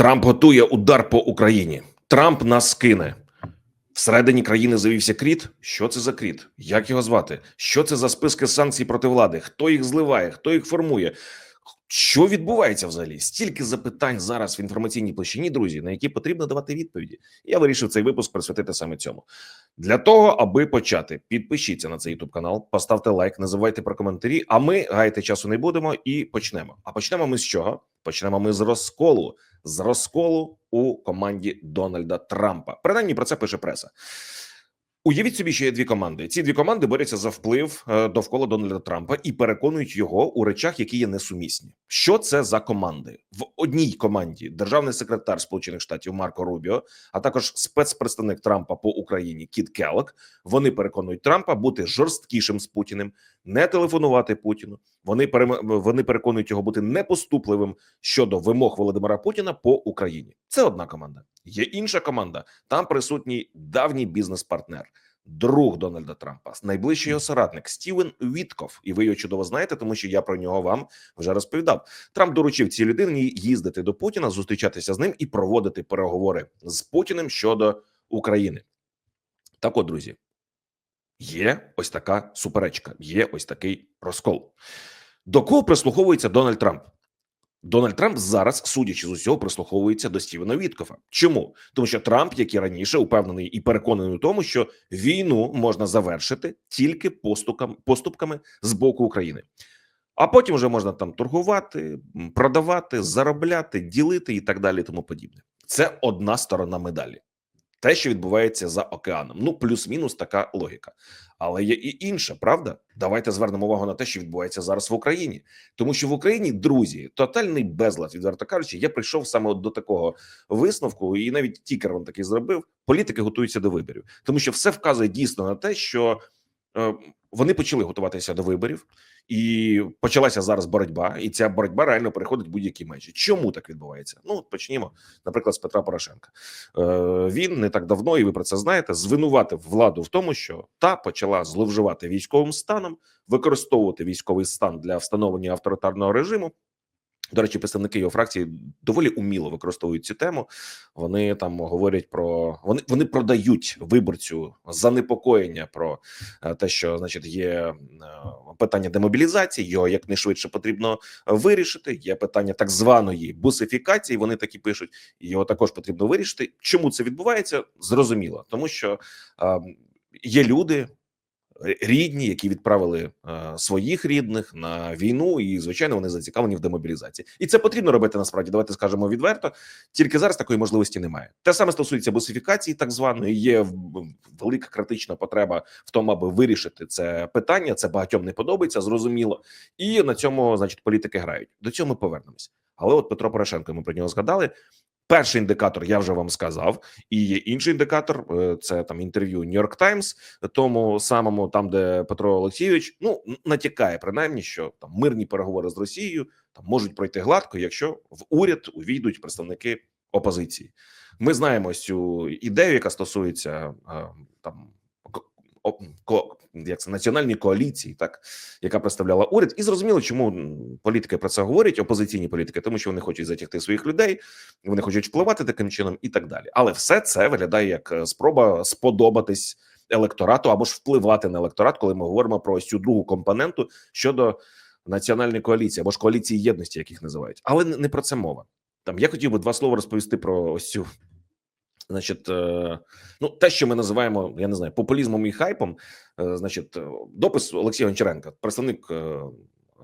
Трамп готує удар по Україні. Трамп нас кине. Всередині країни завівся кріт. Що це за кріт? Як його звати? Що це за списки санкцій проти влади? Хто їх зливає? Хто їх формує? Що відбувається взагалі? Стільки запитань зараз в інформаційній площині, друзі, на які потрібно давати відповіді. Я вирішив цей випуск присвятити саме цьому. Для того, аби почати, підпишіться на цей youtube канал, поставте лайк, не забувайте про коментарі. А ми гаяти часу не будемо і почнемо. А почнемо ми з чого? Почнемо ми з розколу. З розколу у команді Дональда Трампа. Принаймні про це пише преса. Уявіть собі, що є дві команди. Ці дві команди борються за вплив е, довкола Дональда Трампа і переконують його у речах, які є несумісні. Що це за команди? В одній команді державний секретар Сполучених Штатів Марко Рубіо, а також спецпредставник Трампа по Україні Кіт Келлок. Вони переконують Трампа бути жорсткішим з Путіним, не телефонувати Путіну. Вони вони переконують його бути непоступливим щодо вимог Володимира Путіна по Україні. Це одна команда. Є інша команда. Там присутній давній бізнес-партнер, друг Дональда Трампа, найближчий його соратник Стівен Вітков. І ви його чудово знаєте, тому що я про нього вам вже розповідав. Трамп доручив цій людині їздити до Путіна, зустрічатися з ним і проводити переговори з Путіним щодо України. Так, от, друзі, є ось така суперечка, є ось такий розкол. До кого прислуховується Дональд Трамп? Дональд Трамп зараз, судячи з усього, прислуховується до Стівена Віткофа. Чому? Тому що Трамп, як і раніше, упевнений і переконаний у тому, що війну можна завершити тільки поступками, поступками з боку України. А потім вже можна там торгувати, продавати, заробляти, ділити і так далі. Тому подібне. Це одна сторона медалі. Те, що відбувається за океаном, ну плюс-мінус така логіка. Але є і інша, правда? Давайте звернемо увагу на те, що відбувається зараз в Україні, тому що в Україні, друзі, тотальний безлад, відверто кажучи, я прийшов саме до такого висновку, і навіть тікер він такий зробив. Політики готуються до виборів, тому що все вказує дійсно на те, що е, вони почали готуватися до виборів, і почалася зараз боротьба, і ця боротьба реально переходить будь-які межі. Чому так відбувається? Ну почнімо, наприклад, з Петра Порошенка. Е, він не так давно, і ви про це знаєте, звинуватив владу в тому, що та почала зловживати військовим станом, використовувати військовий стан для встановлення авторитарного режиму. До речі, представники його фракції доволі уміло використовують цю тему. Вони там говорять про вони вони продають виборцю занепокоєння про е, те, що значить є е, питання демобілізації. Його якнайшвидше потрібно вирішити. Є питання так званої бусифікації. Вони так і пишуть. Його також потрібно вирішити. Чому це відбувається? Зрозуміло, тому що е, є люди рідні, які відправили е, своїх рідних на війну, і звичайно вони зацікавлені в демобілізації, і це потрібно робити насправді. Давайте скажемо відверто. Тільки зараз такої можливості немає. Те саме стосується бусифікації, так званої. Є велика критична потреба в тому, аби вирішити це питання. Це багатьом не подобається, зрозуміло. І на цьому, значить, політики грають. До цього ми повернемось. Але от Петро Порошенко, ми про нього згадали. Перший індикатор я вже вам сказав, і є інший індикатор. е, Це там інтерв'ю Нью-Йорк Таймс, тому самому, там де Петро Олексійович ну натякає принаймні, що там мирні переговори з Росією там можуть пройти гладко, якщо в уряд увійдуть представники опозиції. Ми знаємо цю ідею, яка стосується е, там як це національній коаліції, так яка представляла уряд, і зрозуміло, чому політики про це говорять, опозиційні політики, тому що вони хочуть затягти своїх людей, вони хочуть впливати таким чином і так далі. Але все це виглядає як е, спроба сподобатись електорату або ж впливати на електорат, коли ми говоримо про ось цю другу компоненту щодо національної коаліції або ж коаліції єдності, яких називають. Але не про це мова. Там я хотів би два слова розповісти про ось цю. Значить, е, ну те, що ми називаємо, я не знаю, популізмом і хайпом. е, Значить, е, допис Олексія Гончаренка, представник е,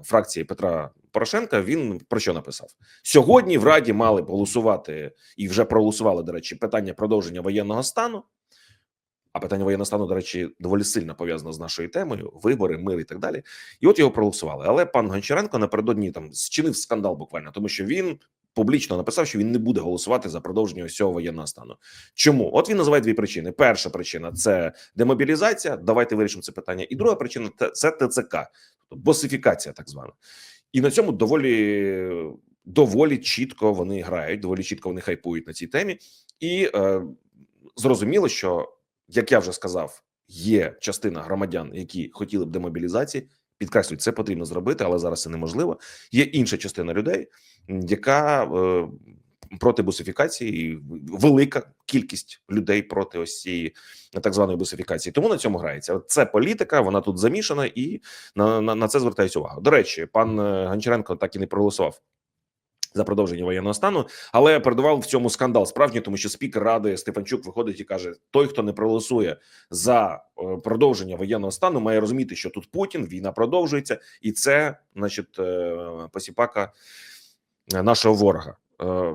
фракції Петра Порошенка. Він про що написав сьогодні? В Раді мали голосувати і вже проголосували. До речі, питання продовження воєнного стану. А питання воєнного стану, до речі, доволі сильно пов'язано з нашою темою: вибори, мир і так далі. І от його проголосували. Але пан Гончаренко напередодні там зчинив скандал буквально, тому що він публічно написав, що він не буде голосувати за продовження ось цього воєнного стану. Чому? От він називає дві причини: перша причина це демобілізація. Давайте вирішимо це питання. І друга причина це ТЦК, тобто босифікація, так звана. І на цьому доволі доволі чітко вони грають, доволі чітко вони хайпують на цій темі. І е, зрозуміло, що як я вже сказав, є частина громадян, які хотіли б демобілізації. Підкреслюють, це потрібно зробити, але зараз це неможливо. Є інша частина людей, яка е, проти бусифікації, велика кількість людей проти ось цієї так званої бусифікації. Тому на цьому грається. Це політика, вона тут замішана, і на, на, на це звертається увагу. До речі, пан е, Гончаренко так і не проголосував. За продовження воєнного стану, але передував в цьому скандал справжній, тому що спікер ради Стефанчук виходить і каже: той, хто не проголосує за е, продовження воєнного стану, має розуміти, що тут Путін, війна продовжується, і це, значить, посіпака нашого ворога. Е,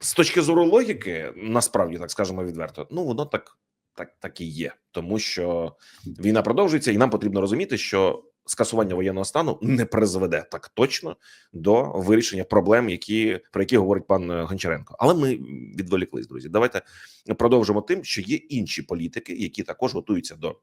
З точки зору логіки, насправді так скажемо відверто, ну воно так, так, так і є, тому що війна продовжується, і нам потрібно розуміти, що скасування воєнного стану не призведе так точно до вирішення проблем, які про які говорить пан е, Гончаренко. Але ми відволіклись, друзі. Давайте продовжимо тим, що є інші політики, які також готуються до.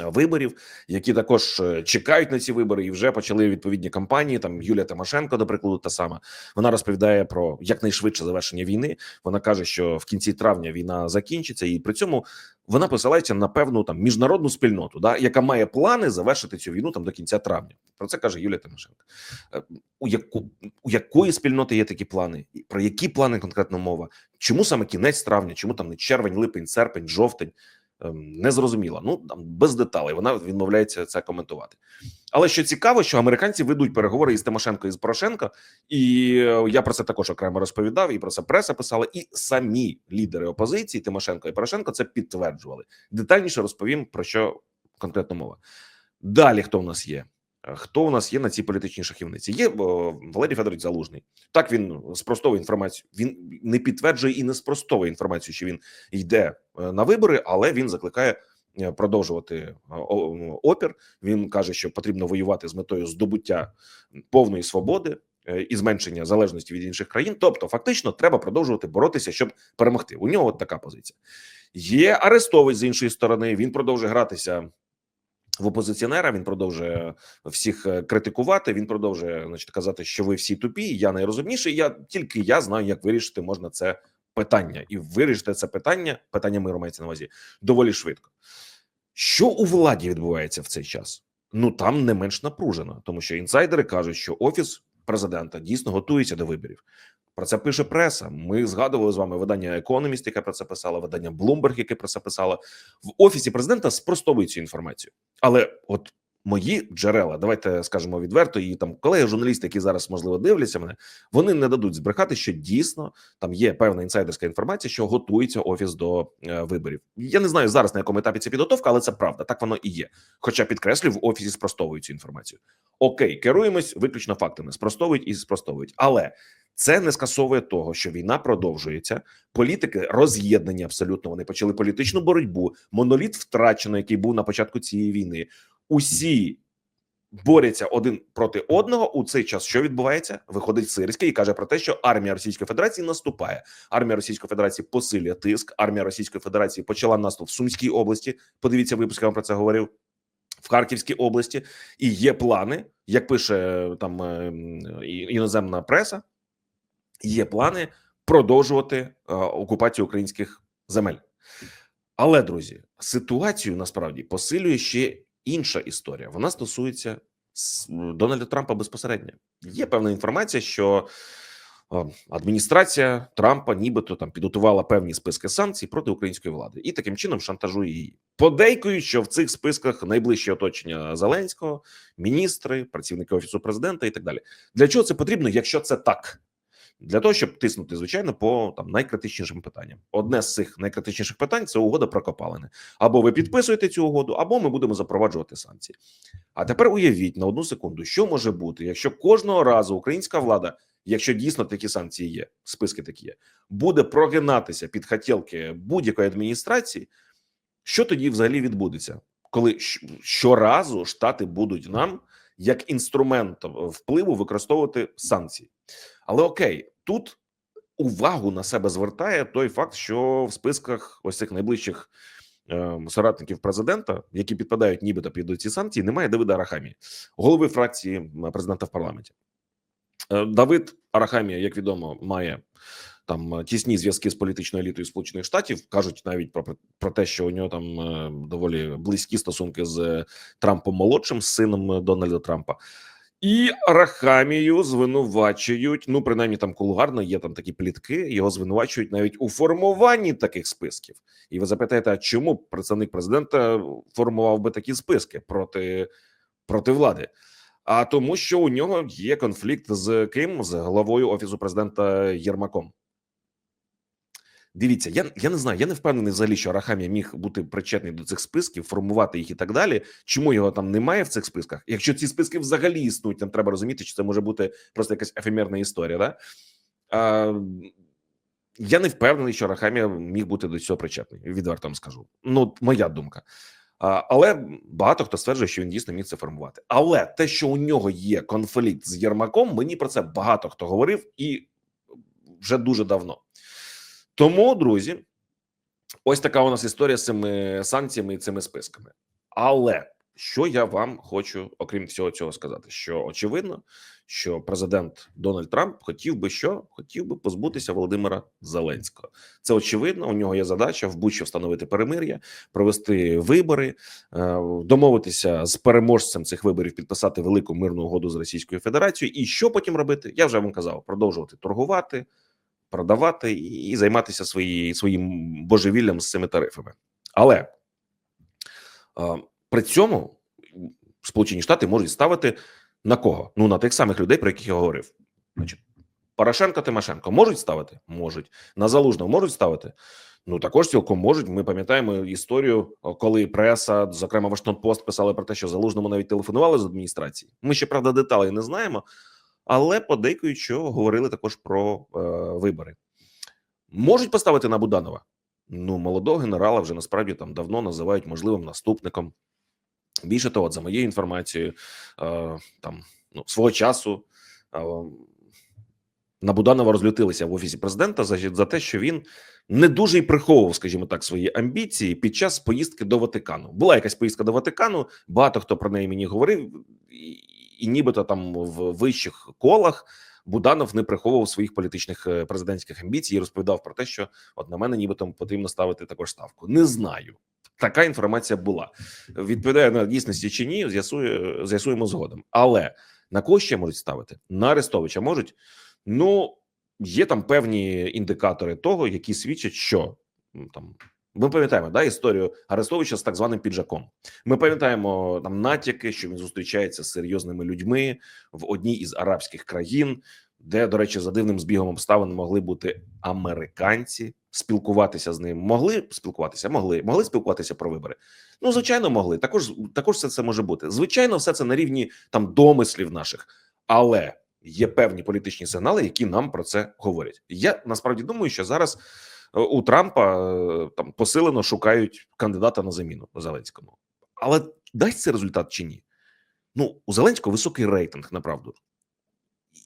Виборів, які також е, чекають на ці вибори, і вже почали відповідні кампанії. Там Юлія Тимошенко, до прикладу, та сама вона розповідає про якнайшвидше завершення війни. Вона каже, що в кінці травня війна закінчиться, і при цьому вона посилається на певну там міжнародну спільноту, да яка має плани завершити цю війну там до кінця травня. Про це каже Юлія Тимошенко. Е, У яку у якої спільноти є такі плани? Про які плани конкретно мова? Чому саме кінець травня? Чому там не червень, липень, серпень, жовтень? Ем, Не зрозуміла. Ну там без деталей. Вона відмовляється це коментувати. Але що цікаво, що американці ведуть переговори із Тимошенко і з Порошенко, і е, я про це також окремо розповідав, і про це преса писала, і самі лідери опозиції Тимошенко і Порошенко це підтверджували. Детальніше розповім про що конкретно мова. Далі хто в нас є? Е, Хто у нас є на цій політичній шахівниці? Є о, Валерій Федорович Залужний. Так він спростовує інформацію. Він не підтверджує і не спростовує інформацію, що він йде е, на вибори, але він закликає е, продовжувати е, опір. Він каже, що потрібно воювати з метою здобуття повної свободи е, і зменшення залежності від інших країн. Тобто, фактично, треба продовжувати боротися, щоб перемогти. У нього от така позиція. Є Арестович з іншої сторони. Він продовжує гратися в опозиціонера. Він продовжує всіх е, критикувати. Він продовжує значить, казати, що ви всі тупі. Я найрозумніший. Я тільки я знаю, як вирішити можна це питання, і вирішити це питання. Питання миру мається на увазі доволі швидко. Що у владі відбувається в цей час? Ну там не менш напружено, тому що інсайдери кажуть, що офіс президента дійсно готується до виборів. Про це пише преса. Ми згадували з вами видання Економіст, яке про це писало, видання Bloomberg, яке про це писало. В офісі президента спростовують цю інформацію. Але от мої джерела, давайте скажемо відверто, і там колеги журналісти, які зараз можливо дивляться мене, вони не дадуть збрехати, що дійсно там є певна інсайдерська інформація, що готується офіс до е, виборів. Я не знаю зараз на якому етапі це підготовка, але це правда. Так воно і є. Хоча підкреслюю, в офісі спростовують цю інформацію. Окей, керуємось виключно фактами, спростовують і спростовують, але. Це не скасовує того, що війна продовжується. Політики роз'єднані абсолютно. Вони почали політичну боротьбу. Моноліт втрачено, який був на початку цієї війни. Усі борються один проти одного. У цей час що відбувається? Виходить Сирський і каже про те, що армія Російської Федерації наступає. Армія Російської Федерації посилює тиск. Армія Російської Федерації почала наступ в Сумській області. Подивіться, випуск я вам про це говорив. В Харківській області і є плани, як пише там е, іноземна преса. Є плани продовжувати е, окупацію українських земель. Але друзі, ситуацію насправді посилює ще інша історія. Вона стосується Дональда Трампа безпосередньо. Є певна інформація, що адміністрація Трампа, нібито там підготувала певні списки санкцій проти української влади і таким чином шантажує її. Подейкують, що в цих списках найближче оточення Зеленського, міністри, працівники офісу президента і так далі. Для чого це потрібно, якщо це так? Для того щоб тиснути, звичайно, по там найкритичнішим питанням. Одне з цих найкритичніших питань це угода про копалини. Або ви підписуєте цю угоду, або ми будемо запроваджувати санкції. А тепер уявіть на одну секунду, що може бути, якщо кожного разу українська влада, якщо дійсно такі санкції є, списки такі є, буде прогинатися під хотілки будь-якої адміністрації, що тоді взагалі відбудеться, коли щоразу штати будуть нам як інструмент впливу використовувати санкції. Але окей, тут увагу на себе звертає той факт, що в списках ось цих найближчих е, соратників президента, які підпадають нібито під ці санкції, немає Давида Арахамії, голови фракції президента в парламенті. Е, Давид Арахамія, як відомо, має там е, тісні зв'язки з політичною елітою Сполучених Штатів. кажуть навіть про, про те, що у нього там е, доволі близькі стосунки з Трампом молодшим, з сином Дональда Трампа. І Арахамію звинувачують. Ну, принаймні, там кулугарно є там такі плітки. Його звинувачують навіть у формуванні таких списків. І ви запитаєте, а чому представник президента формував би такі списки проти, проти влади? А тому, що у нього є конфлікт з ким? З головою офісу президента Єрмаком. Дивіться, я я не знаю, я не впевнений взагалі, що Арахамія міг бути причетний до цих списків, формувати їх і так далі. Чому його там немає в цих списках? Якщо ці списки взагалі існують, нам треба розуміти, що це може бути просто якась ефемерна історія. Да? А, я не впевнений, що Арахамія міг бути до цього причетний. Відверто вам скажу. Ну, моя думка. А, але багато хто стверджує, що він дійсно міг це формувати. Але те, що у нього є конфлікт з Єрмаком, мені про це багато хто говорив і вже дуже давно. Тому, друзі, ось така у нас історія з цими санкціями і цими списками. Але що я вам хочу, окрім всього цього, сказати: що очевидно, що президент Дональд Трамп хотів би що хотів би позбутися Володимира Зеленського. Це очевидно. У нього є задача в будь-що встановити перемир'я, провести вибори, е, домовитися з переможцем цих виборів, підписати велику мирну угоду з Російською Федерацією. І що потім робити? Я вже вам казав: продовжувати торгувати продавати і займатися свої, своїм божевіллям з цими тарифами. Але е, при цьому Сполучені Штати можуть ставити на кого? Ну на тих самих людей, про яких я говорив. Значить, Порошенко Тимошенко можуть ставити? Можуть на залужного можуть ставити. Ну також цілком можуть. Ми пам'ятаємо історію, коли преса, зокрема Вашингтон Пост, писали про те, що залужному навіть телефонували з адміністрації. Ми ще правда деталей не знаємо, але подейкують, що говорили також про е, вибори. Можуть поставити на Буданова. Ну, молодого генерала вже насправді там давно називають можливим наступником. Більше того, от за моєю інформацією, е, там ну, свого часу е, на Буданова розлютилися в офісі президента за, за те, що він не дуже й приховував, скажімо так, свої амбіції під час поїздки до Ватикану. Була якась поїздка до Ватикану. Багато хто про неї мені говорив, і, нібито там в вищих колах. Буданов не приховував своїх політичних е, президентських амбіцій і розповідав про те, що от на мене нібито потрібно ставити також ставку. Не знаю. Така інформація була. Відповідає на дійсності чи ні, з'ясує, з'ясуємо згодом. Але на кого ще можуть ставити? На Арестовича можуть. Ну є там певні індикатори того, які свідчать, що там. Ми пам'ятаємо да історію Арестовича з так званим піджаком. Ми пам'ятаємо там натяки, що він зустрічається з серйозними людьми в одній із арабських країн, де, до речі, за дивним збігом обставин могли бути американці спілкуватися з ним. Могли спілкуватися, могли могли спілкуватися про вибори. Ну звичайно, могли. Також також все це може бути. Звичайно, все це на рівні там домислів наших, але є певні політичні сигнали, які нам про це говорять. Я насправді думаю, що зараз у Трампа е, там посилено шукають кандидата на заміну Зеленському, але дасть це результат чи ні? Ну у Зеленського високий рейтинг, направду.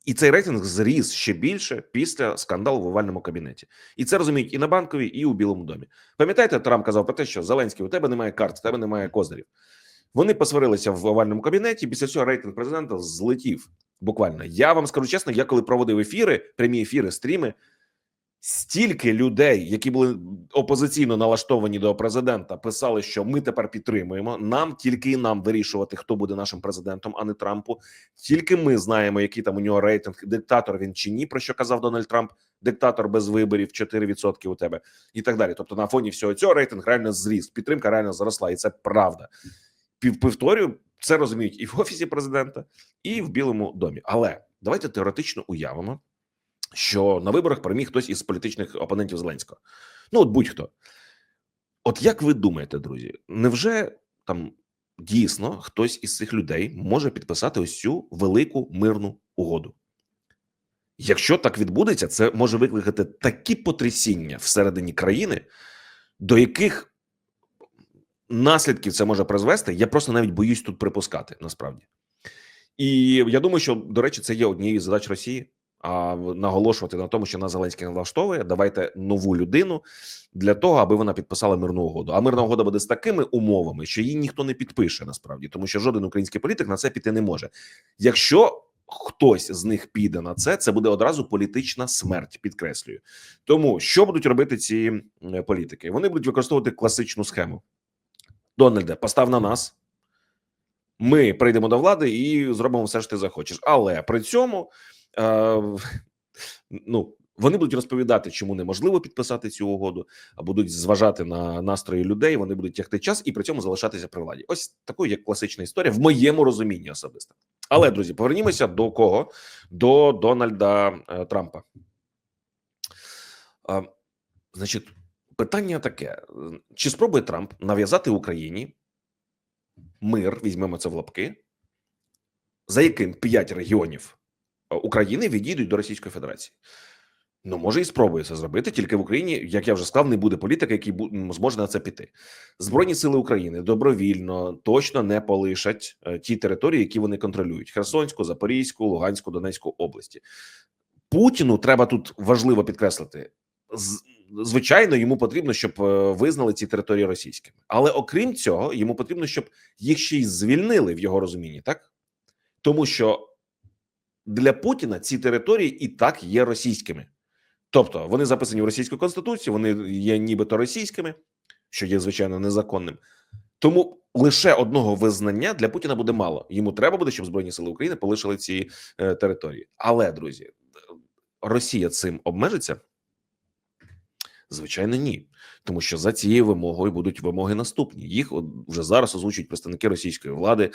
І цей рейтинг зріс ще більше після скандалу в овальному кабінеті, і це розуміють і на банковій, і у Білому домі. Пам'ятаєте, Трамп казав про те, що Зеленський у тебе немає карт, у тебе немає козирів. Вони посварилися в овальному кабінеті. Після цього рейтинг президента злетів. Буквально я вам скажу чесно, я коли проводив ефіри, прямі ефіри, стріми. Стільки людей, які були опозиційно налаштовані до президента, писали, що ми тепер підтримуємо. Нам тільки і нам вирішувати, хто буде нашим президентом, а не Трампу. Тільки ми знаємо, який там у нього рейтинг, диктатор він чи ні, про що казав Дональд Трамп, диктатор без виборів, 4% у тебе і так далі. Тобто, на фоні всього цього рейтинг реально зріс, підтримка реально зросла, і це правда. Повторюю, це розуміють і в офісі президента, і в Білому домі. Але давайте теоретично уявимо що на виборах переміг хтось із політичних опонентів Зеленського. Ну, от будь-хто. От як ви думаєте, друзі, невже там дійсно хтось із цих людей може підписати ось цю велику мирну угоду? Якщо так відбудеться, це може викликати такі потрясіння всередині країни, до яких наслідків це може призвести, я просто навіть боюсь тут припускати насправді. І я думаю, що до речі, це є однією з задач Росії а наголошувати на тому, що на Зеленський влаштовує. Давайте нову людину для того, аби вона підписала мирну угоду. А мирна угода буде з такими умовами, що її ніхто не підпише насправді, тому що жоден український політик на це піти не може. Якщо хтось з них піде на це, це буде одразу політична смерть. Підкреслюю. Тому що будуть робити ці політики? Вони будуть використовувати класичну схему. Дональде, постав на нас. Ми прийдемо до влади і зробимо все, що ти захочеш. Але при цьому ну вони будуть розповідати, чому неможливо підписати цю угоду, а будуть зважати на настрої людей. Вони будуть тягти час і при цьому залишатися при владі. Ось такою як класична історія в моєму розумінні особисто. Але друзі, повернімося до кого? До Дональда е, Трампа. Е, значить, питання таке: чи спробує Трамп нав'язати Україні мир? Візьмемо це в лапки, за яким п'ять регіонів України відійдуть до Російської Федерації. Ну, може і спробує це зробити, тільки в Україні, як я вже сказав, не буде політика, який зможе на це піти. Збройні сили України добровільно точно не полишать е, ті території, які вони контролюють: Херсонську, Запорізьку, Луганську, Донецьку області. Путіну треба тут важливо підкреслити. Звичайно, йому потрібно, щоб е, визнали ці території російськими, але окрім цього, йому потрібно, щоб їх ще й звільнили в його розумінні, так тому що для Путіна ці території і так є російськими. Тобто вони записані в російську конституцію, вони є нібито російськими, що є звичайно незаконним. Тому лише одного визнання для Путіна буде мало. Йому треба буде, щоб збройні сили України полишили ці е, території. Але друзі, Росія цим обмежиться? Звичайно, ні, тому що за цією вимогою будуть вимоги наступні. Їх вже зараз озвучують представники російської влади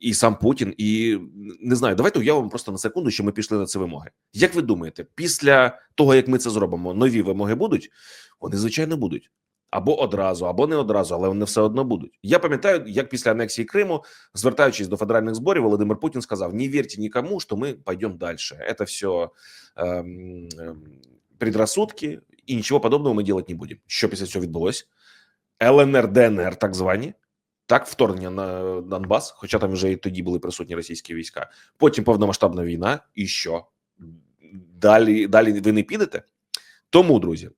і сам Путін. І не знаю, давайте уявимо просто на секунду, що ми пішли на ці вимоги. Як ви думаєте, після того як ми це зробимо, нові вимоги будуть? Вони звичайно будуть. Або одразу, або не одразу, але вони все одно будуть. Я пам'ятаю, як після анексії Криму, звертаючись до федеральних зборів, Володимир Путін сказав: не вірте нікому, що ми пойдемо далі. Це все ем, ем, предрассудки, і нічого подобного ми робити не будемо. Що після цього відбулося? ЛНР, ДНР, так звані, так, вторгнення на Донбас, хоча там вже і тоді були присутні російські війська. Потім повномасштабна війна, і що? Далі, далі ви не підете? Тому, друзі,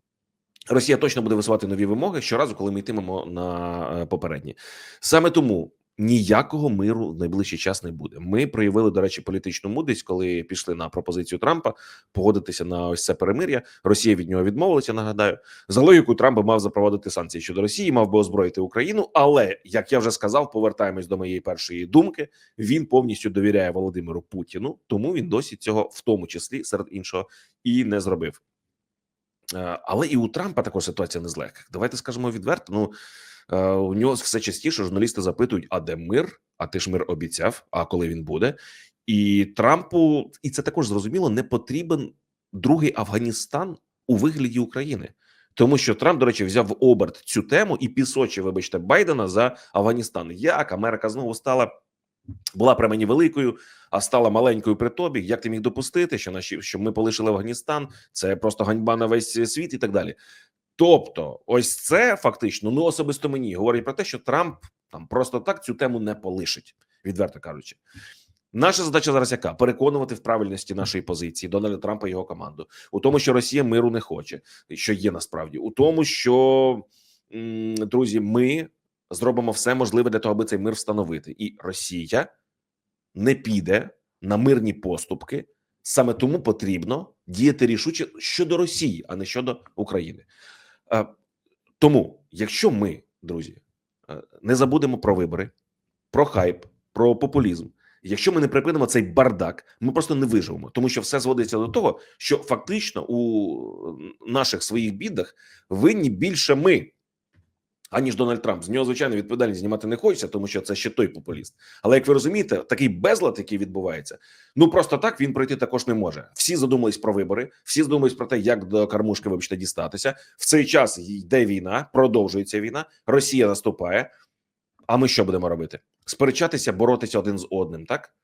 Росія точно буде висувати нові вимоги щоразу, коли ми йтимемо на е, попередні. Саме тому ніякого миру в найближчий час не буде. Ми проявили, до речі, політичну мудрість, коли пішли на пропозицію Трампа погодитися на ось це перемир'я. Росія від нього відмовилася. Нагадаю, за логікою Трамп мав запровадити санкції щодо Росії, мав би озброїти Україну. Але як я вже сказав, повертаємось до моєї першої думки. Він повністю довіряє Володимиру Путіну, тому він досі цього, в тому числі серед іншого, і не зробив. Е, Але і у Трампа також ситуація не з легких. Давайте скажемо відверто. Ну у нього все частіше журналісти запитують: а де мир? А ти ж мир обіцяв? А коли він буде? І Трампу, і це також зрозуміло, не потрібен другий Афганістан у вигляді України. Тому що Трамп, до речі, взяв в оберт цю тему і пісочив, вибачте, Байдена за Афганістан. Як Америка знову стала була при мені великою, а стала маленькою при тобі. Як ти міг допустити, що наші що ми полишили Афганістан? Це просто ганьба на весь світ і так далі. Тобто, ось це фактично, ну особисто мені говорить про те, що Трамп там просто так цю тему не полишить, відверто кажучи. Наша задача зараз яка переконувати в правильності нашої позиції Дональда Трампа і його команду у тому, що Росія миру не хоче, що є насправді у тому, що друзі, ми зробимо все можливе для того, аби цей мир встановити, і Росія не піде на мирні поступки. Саме тому потрібно діяти рішуче щодо Росії, а не щодо України. Е, Тому, якщо ми, друзі, е, не забудемо про вибори, про хайп, про популізм. Якщо ми не припинимо цей бардак, ми просто не виживемо, тому що все зводиться до того, що фактично у наших своїх бідах винні більше ми, аніж Дональд Трамп. З нього звичайно відповідальність знімати не хочеться, тому що це ще той популіст. Але як ви розумієте, такий безлад, який відбувається, ну просто так він пройти також не може. Всі задумались про вибори, всі задумались про те, як до кормушки вибачте дістатися. В цей час йде війна, продовжується війна. Росія наступає. А ми що будемо робити? Сперечатися, боротися один з одним, так?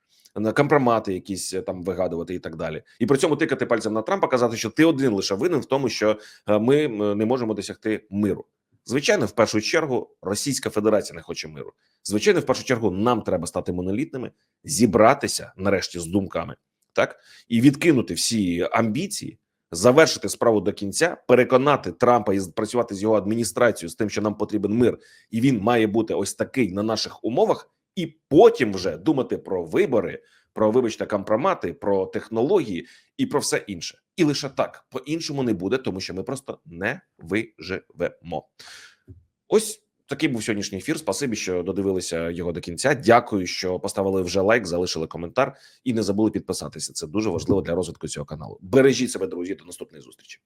Компромати якісь е, там вигадувати і так далі, і при цьому тикати пальцем на Трампа, казати, що ти один лише винен в тому, що е, ми не можемо досягти миру. Звичайно, в першу чергу Російська Федерація не хоче миру. Звичайно, в першу чергу нам треба стати монолітними, зібратися нарешті з думками, так і відкинути всі амбіції, завершити справу до кінця, переконати Трампа і працювати з його адміністрацією з тим, що нам потрібен мир, і він має бути ось такий на наших умовах, і потім вже думати про вибори, про вибачте компромати, про технології і про все інше. І лише так по іншому не буде, тому що ми просто не виживемо. Ось Такий був сьогоднішній ефір. Спасибі, що додивилися його до кінця. Дякую, що поставили вже лайк, залишили коментар і не забули підписатися. Це дуже важливо для розвитку цього каналу. Бережіть себе, друзі. До наступної зустрічі.